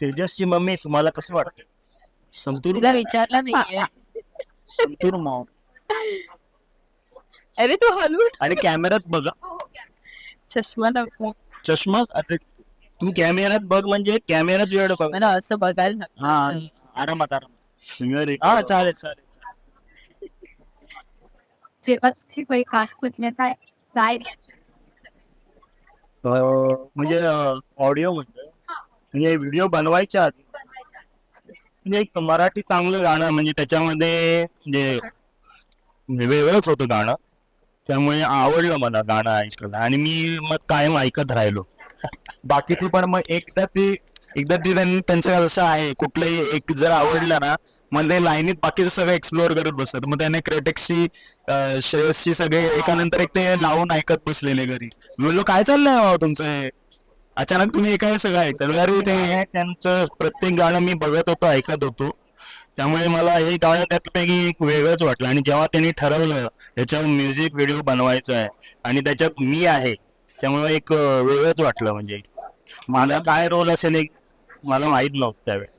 तेजसची mummy तुम्हाला कसं वाटतं संतूर तुला विचारला नाहीये. संतूर माव अरे तू हलू. आणि कॅमेऱ्यात बघा. चष्मा लावतो चष्मा अरे तू कॅमेऱ्यात बघ म्हणजे कॅमेऱ्यात वेळ बघ मला असं बघायला लागतं. हा असं. आरामात आरामात. Very- हा चालेल चालेल. जेव्हा तुम्ही पहिले कास्ट काय काय reaction? अं, म्हणजे ऑडिओ म्हणजे. म्हणजे व्हिडिओ बनवायच्या आधी. म्हणजे एक मराठी चांगलं गाणं म्हणजे त्याच्यामध्ये म्हणजे वेगळंच होतं गाणं. त्यामुळे आवडलं मला गाणं ऐकायला आणि मी मग कायम ऐकत राहिलो. बाकीची पण मग एकदा ती एकदा ती त्यां- त्यांचं कसं आहे कुठलंही एक जर आवडलं ना मग ते लाईनीत बाकीचं सगळं एक्सप्लोअर करत बसतात. मग त्याने क्रेटेक्सची श्रेयसची सगळे एकानंतर एक ते लावून ऐकत बसलेले घरी. मी बोललो काय चाललंय बाबा तुमचं हे? अचानक तुम्ही एका सगळं ऐकता अरे ते ते त्यांचं प्रत्येक गाणं मी बघत होतो ऐकत होतो. त्यामुळे मला हे गाणं त्यातपैकी एक वेगळंच वाटलं. आणि जेव्हा त्यांनी ठरवलं ह्याच्यावर म्युझिक व्हिडिओ बनवायचा आहे आणि त्याच्यात मी आहे त्यामुळे एक वेगळंच वाटलं म्हणजे. मला काय रोल असेल एक मला माहीत नव्हतं त्यावेळी.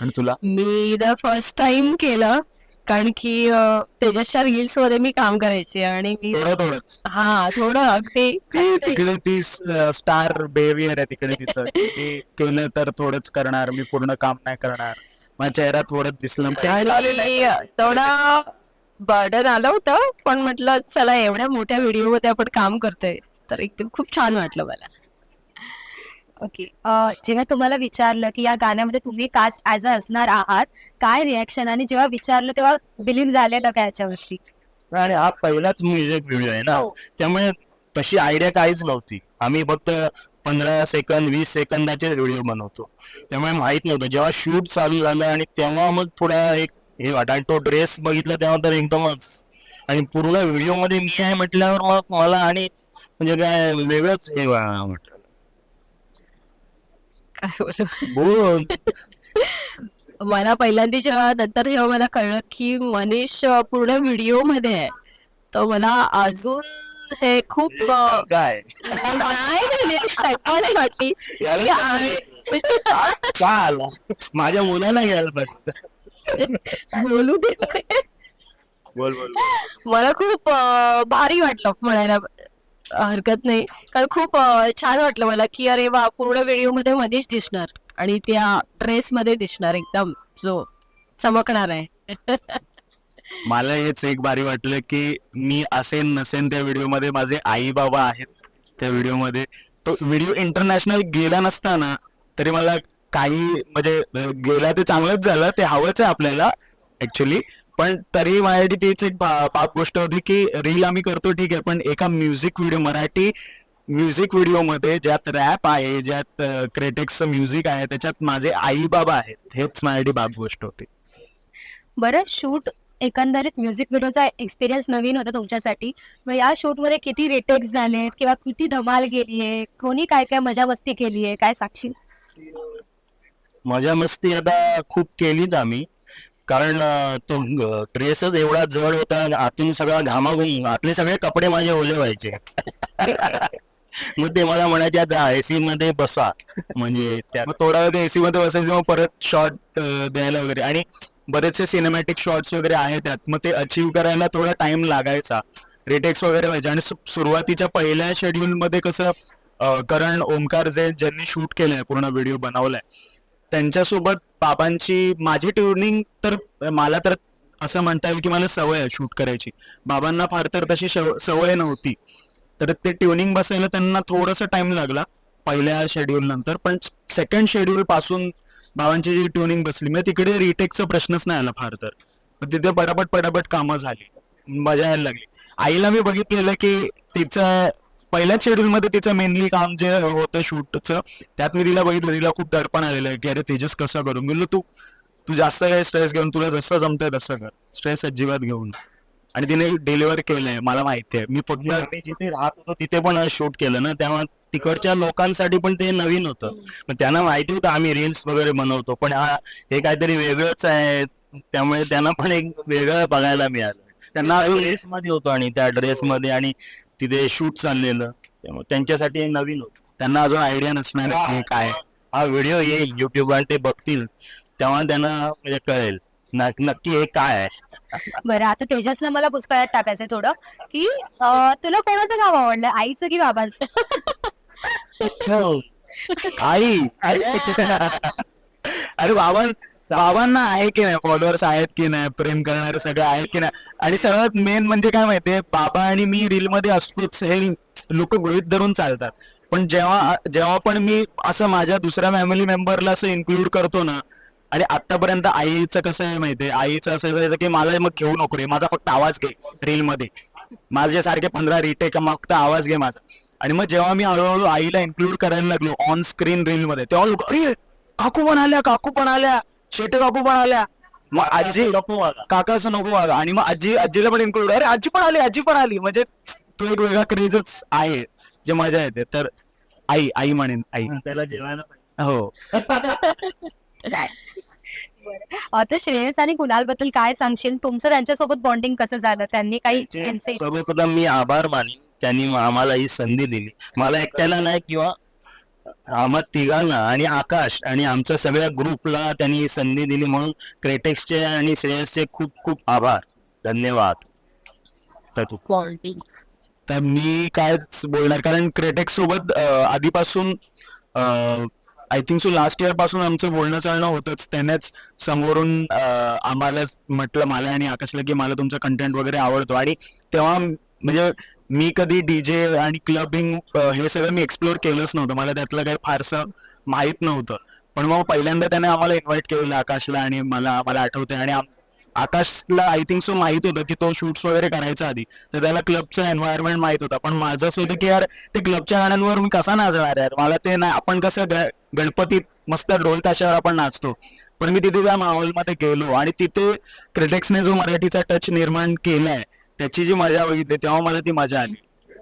आणि तुला? मी द फर्स्ट टाइम केलं. कारण की तेजसच्या रील्समध्ये मी काम करायचे आणि मी थोडं थोडंच. हा थोडं. अगदी ती तिकडे ती स्टार बिहेवियर आहे तिकडे तिचं. केलं तर थोडंच करणार मी पूर्ण काम नाही करणार. माझ्या चेहरा थोडं दिसलं. थोडा बर्डन आलं होतं पण म्हटलं चला एवढ्या मोठ्या व्हिडिओमध्ये आपण काम करतोय. तर एकदम खूप छान वाटलं मला. ओके अं, जेव्हा तुम्हाला विचारलं की या गाण्यामध्ये तुम्ही कास्ट ऍज अ असणार आहात काय रिॲक्शन आणि जेव्हा विचारलं तेव्हा बिलीव्ह झालेलं का याच्यावरती आणि हा पहिलाच म्युझिक व्हिडिओ आहे ना. हो. त्यामुळे तशी आयडिया काहीच नव्हती. आम्ही फक्त पंधरा सेकंद वीस सेकंदाचे व्हिडिओ बनवतो. त्यामुळे माहीत नव्हतं. जेव्हा शूट चालू झालं आणि तेव्हा मग थोडा एक हे वाटा आणि तो ड्रेस बघितला तेव्हा तर एकदमच. आणि पूर्ण व्हिडिओमध्ये मी आहे म्हटल्यावर मग मला आणि म्हणजे काय वेगळंच हे वा- वाटलं. काय बोलू? मला पहिल्यांदा जेव्हा नंतर जेव्हा मला कळलं की मनीष पूर्ण व्हिडिओमध्ये आहे तर मला अजून हे खूप काय? वाटली माझ्या मुलाला घ्यायला पाहिजे बोलू दे. बोल बोल मला खूप भारी वाटलं म्हणायला. हरकत नाही. कारण खूप छान वाटलं मला की अरे वा पूर्ण व्हिडिओमध्ये मनीष दिसणार. आणि त्या ड्रेस मध्ये दिसणार एकदम जो चमकणार आहे. मला हेच एक बारी वाटलं की मी असेन नसेन त्या व्हिडिओमध्ये माझे आई बाबा आहेत त्या व्हिडिओमध्ये तो व्हिडिओ इंटरनॅशनल गेला नसताना तरी मला काही म्हणजे गेला ते चांगलंच झालं ते हवंच आहे आपल्याला ऍक्च्युली पण तरी माझ्यासाठी तीच एक पाप गोष्ट होती की रील आम्ही करतो ठीक आहे. पण एका म्युझिक व्हिडिओ मराठी म्युझिक व्हिडिओमध्ये ज्यात रॅप आहे ज्यात क्रेटेक्सचं म्युझिक आहे त्याच्यात माझे आई बाबा आहेत. हेच माझ्यासाठी बाप गोष्ट होती. बरं शूट एकंदरीत म्युझिक व्हिडिओचा एक्सपिरियन्स नवीन होता तुमच्यासाठी. मग या शूटमध्ये किती रिटेक्स झालेत किंवा किती धमाल गेली आहे? कोणी काय काय मजा मस्ती केली आहे? काय साक्षी मजा मस्ती आता खूप केलीच आम्ही. कारण तो ड्रेसच एवढा जड होता आणि आतून सगळा घामाघूम आतले सगळे कपडे माझे ओले व्हायचे. मग ते मला म्हणायचे आता एसी मध्ये बसा. म्हणजे त्या थोडा वेळ एसी मध्ये बसायचं मग परत शॉर्ट द्यायला वगैरे. आणि बरेचसे सिनेमॅटिक शॉर्ट्स वगैरे आहेत त्यात. मग ते अचीव्ह करायला थोडा टाइम लागायचा. रिटेक्स वगैरे व्हायचे. आणि सुरुवातीच्या पहिल्या शेड्यूल मध्ये कसं करण ओमकार जे ज्यांनी शूट केलंय पूर्ण व्हिडिओ बनवलाय त्यांच्यासोबत बाबांची माझी ट्युनिंग तर मला तर असं म्हणता येईल की मला सवय आहे शूट करायची. बाबांना फार तर तशी शव- सवय नव्हती. तर ते ट्युनिंग बसायला त्यांना थोडासा टाइम लागला पहिल्या शेड्यूल नंतर. पण सेकंड शेड्यूल पासून बाबांची जी ट्युनिंग बसली म्हणजे तिकडे रिटेकचा प्रश्नच नाही आला फार तर. तिथे पटापट पटापट कामं झाली. मजा यायला लागली. आईला मी बघितलेलं की तिचा पहिल्याच शेड्यूल मध्ये तिचं मेनली काम जे होतं शूटचं त्यात मी तिला बघितलं तिला खूप दडपण आलेलं आहे की अरे तेजस कसं करू मी म्हणलो तू तू जास्त काही स्ट्रेस घेऊन तुला जसं जमतंय तसं कर. स्ट्रेस अजिबात घेऊन आणि तिने डिलिव्हर केलंय मला माहिती आहे. मी फक्त आम्ही जिथे राहत होतो तिथे पण शूट केलं ना. तेव्हा तिकडच्या लोकांसाठी पण ते नवीन होतं. मग त्यांना माहिती होतं आम्ही रील्स वगैरे बनवतो. पण हा हे काहीतरी वेगळंच आहे. त्यामुळे त्यांना पण एक वेगळं बघायला मिळालं. त्यांना ड्रेस मध्ये होतो आणि त्या ड्रेस मध्ये आणि तिथे शूट चाललेलं. त्यामुळे त्यांच्यासाठी हे नवीन होतं. त्यांना अजून आयडिया नसणार की काय. हा व्हिडिओ येईल युट्यूब आणि ते बघतील. तेव्हा त्यांना म्हणजे कळेल. नक- नक्की हे काय आहे. बरं आता तेजसला मला पुष्कळात टाकायचंय थोडं की अं, तुला कोणाचं गाव आवडलं आईचं की बाबांचं? आई. अरे बाबां बाबांना आहे की नाही? फॉलोअर्स आहेत की नाही? प्रेम करणारे सगळे आहेत की नाही? आणि सर्वात मेन म्हणजे काय माहितीये बाबा आणि मी रील मध्ये असतोच. हे लोक गृहित धरून चालतात. पण जेव्हा जेव्हा पण मी असं माझ्या दुसऱ्या फॅमिली मेंबरला असं इन्क्लूड करतो ना आणि आतापर्यंत आईचं कसं आहे माहितीये आईचं असं असायचं की मला मग घेऊ नको रे. माझा फक्त आवाज घे रील मध्ये. माझे सारखे पंधरा रिटेक फक्त आवाज घे माझा. आणि मग जेव्हा मी हळूहळू आईला इन्क्लूड करायला लागलो ऑन स्क्रीन रील मध्ये तेव्हा लोक अरे काकू पण आल्या काकू पण आल्या शेटे काकू पण आल्या. मग आजी नको वागा. काका असं नको वागा. आणि मग आजी आजीला पण इन्क्लूड अरे आजी पण आली आजी पण आली. म्हणजे तो एक वेगळा क्रेजच आहे जे मजा येते तर आई आई म्हणेन आई. त्याला जेवायला. हो. आता श्रेयस आणि कुणाल बद्दल काय सांगशील? तुमचं त्यांच्यासोबत बॉन्डिंग कसं झालं? त्यांनी काही सर्वप्रथम मी आभार मानेन. त्यांनी आम्हाला ही संधी दिली. मला एकट्याला नाही किंवा आम्हा तिघांना आणि आकाश आणि आमच्या सगळ्या ग्रुपला त्यांनी ही संधी दिली म्हणून क्रेटेक्सचे आणि श्रेयसचे खूप खूप आभार. धन्यवाद. तर तू. बॉन्डिंग तर मी कायच बोलणार कारण क्रेटेक्स सोबत आधीपासून आय थिंक सो लास्ट इयरपासून आमचं बोलणं चालणं होतच. त्यानेच समोरून आम्हाला म्हटलं मला आणि आकाशला की मला तुमचा कंटेंट वगैरे आवडतो. आणि तेव्हा म्हणजे मी कधी डीजे आणि क्लबिंग हे सगळं मी एक्सप्लोर केलंच नव्हतं. मला त्यातलं काही फारसं माहीत नव्हतं. पण मग पहिल्यांदा त्याने आम्हाला इन्व्हाइट केलेलं आकाशला आणि मला मला आठवतंय. आणि आकाशला आय थिंक सो माहीत होतं की तो शूट्स वगैरे करायचा आधी. तर त्याला क्लबचं एन्व्हायरमेंट माहीत होता. पण माझं असं होतं की यार ते क्लबच्या गाण्यांवर मी कसा नाचणार यार? मला ते नाही आपण कसं ग- गणपतीत मस्त ढोल ताशावर आपण नाचतो. पण मी तिथे त्या माहोलमध्ये गेलो आणि तिथे क्रिटिक्सने जो मराठीचा टच निर्माण केलाय त्याची जी मजा बघितली तेव्हा मला ती मजा आली.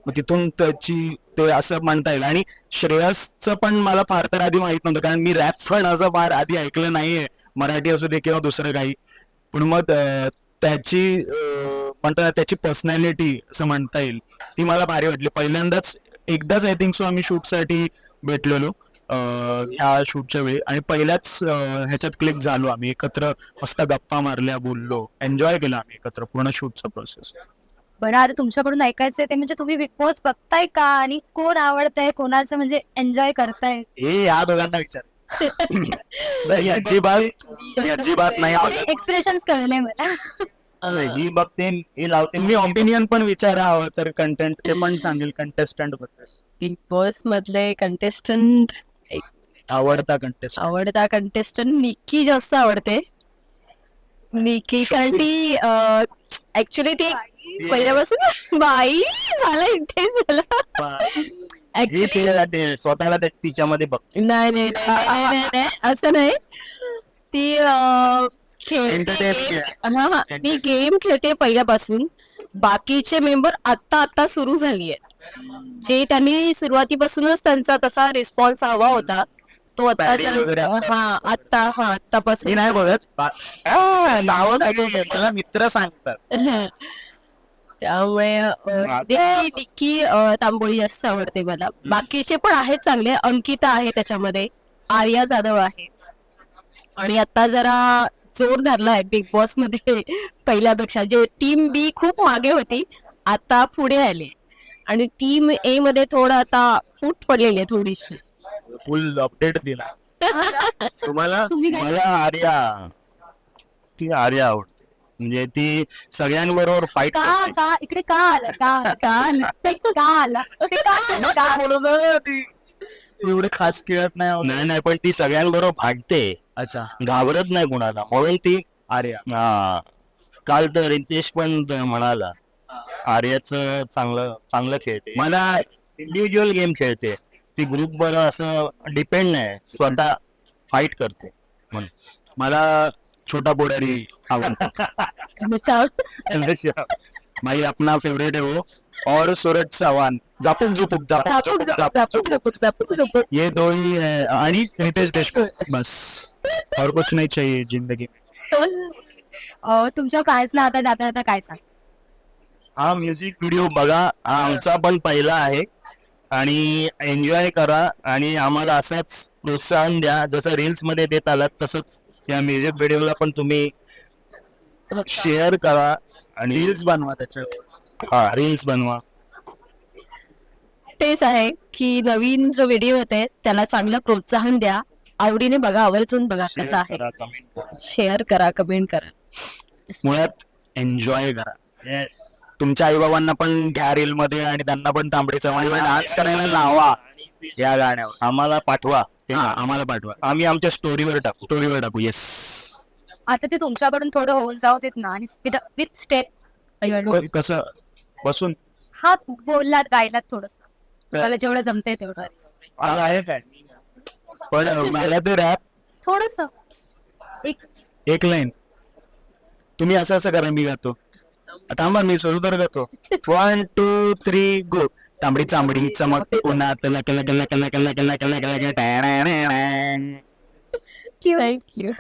मग तिथून त्याची ते असं म्हणता येईल. आणि श्रेयसचं पण मला फार तर आधी माहीत नव्हतं कारण मी रॅप पण असं फार आधी ऐकलं नाहीये. मराठी असू दे किंवा दुसरं काही. पण मग त्याची अं, म्हणतात त्याची पर्सनॅलिटी असं म्हणता येईल ती मला भारी वाटली. पहिल्यांदाच एकदाच आय थिंक सो आम्ही शूटसाठी भेटलेलो. ह्या शूटच्या वेळी. आणि पहिल्याच ह्याच्यात क्लिक झालो आम्ही. एकत्र मस्त गप्पा मारल्या बोललो. एन्जॉय केला आम्ही एकत्र पूर्ण शूटचा प्रोसेस बरं आता तुमच्याकडून ऐकायचंय ते म्हणजे तुम्ही बिग बॉस बघताय का? आणि कोण आवडतंय? कोणाचं म्हणजे एन्जॉय करताय? हे या दोघांना विचार. नाही, अजिबात मी अजिबात नाही बघत. एक्सप्रेशन कळले मला. अरे, ही बघते ही लावते. तुम्ही ओपिनियन पण विचारा हवं तर कंटेंट ते पण सांगेल कंटेस्टंटबद्दल. बिग बॉस मधले कंटेस्टंट आवडता कंटेस्ट आवडता कंटेस्टंट निकी जास्त आवडते. निकी कारण ती ऍक्च्युली ती पहिल्यापासून बाई झालं इथे झालं. स्वतःला तिच्यामध्ये बघ. नाही नाही असं नाही. ती ती गेम खेळते पहिल्यापासून. बाकीचे मेंबर आता आता सुरू झाली आहेत जे त्यांनी सुरुवातीपासूनच त्यांचा तसा रिस्पॉन्स हवा होता. तो आता हा आता हा मी आतापासून नाही आ, नावं सगळे मित्र सांगतात. त्यामुळे अं, निक्की निक्की अं, तांबोळी जास्त आवडते मला. बाकीचे पण आहेत चांगले. अंकिता आहे त्याच्यामध्ये. आर्या जाधव आहे. आणि आता जरा जोर धरलाय बिग बॉसमध्ये पहिल्यापेक्षा. जे टीम बी खूप मागे होती आता पुढे आले. आणि टीम ए मध्ये थोडं आता फूट पडलेली आहे थोडीशी. फुल अपडेट दिला. तुम्हाला? तुम्ही काय मला आर्या. ती आर्या आवडते. म्हणजे ती सगळ्यांबरोबर फाईट का का? इकडे का आलं? का आलं? का आलं? ते का आलं? ते का आलं? का आलं? एवढे खास खेळत नाही आवडत. नाही नाही पण ती सगळ्यांबरोबर फाटते अच्छा. घाबरत नाही कुणाला. म्हणून ती आर्या. हा. काल तर रितेश पण त- म्हणाला आर्याच चांगलं चांगलं खेळते. मला इंडिव्हिज्युअल गेम खेळते. ती ग्रुप वर असं डिपेंड नाही. स्वतः फाईट करते. म्हणून. मला छोटा पोडारी आवडतो. भाई अपना फेवरेट है. वो और सूरज चव्हाण. जापूक झुपूक जापूक. जापूक. ये दो ही. है आणि रितेश देशमुख. बस. और कुछ नहीं चाहिए जिंदगी अं, तुमच्या फॅन्सना आता जाता जाता काय सांग? हा म्युझिक व्हिडिओ बघा. हा आमचा पण पहिला आहे. आणि एन्जॉय करा आणि आम्हाला असंच प्रोत्साहन द्या. जसं रील्समध्ये देत आलात तसंच या म्युझिक व्हिडिओला पण तुम्ही शेअर करा आणि रील्स बनवा त्याच्यावर. हा रील्स बनवा. तेच आहे की नवीन जो व्हिडिओ होते त्याला चांगलं प्रोत्साहन द्या. आवडीने बघा आवर्जून बघा कसा आहे. शेअर करा. कमेंट करा मुळात एन्जॉय करा. तुमच्या आई बाबांना पण घ्या रील मध्ये आणि त्यांना पण तांबडी चव्हाण डान्स करायला लावा. या गाण्यावर. आम्हाला पाठवा. हा आम्हाला पाठवा. आम्ही आमच्या स्टोरीवर टाकू. स्टोरीवर टाकू. येस आता ते तुमच्याकडून थोडं होऊन जाऊ देत ना. आणि विथ स्टेप कसं? बसून. हा बोललात गायलात थोडस. मला जेवढं जमतंय तेवढं. आहे पण मला ते रॅप थोडस. एक. एक लाईन तुम्ही असं असं करा मी गातो. थांबा मी सुरू तर करतो वन टू थ्री गो तांबडी चांबडी चमकते उन्हात लक लक लक लक लक लक लक लक थँक्यू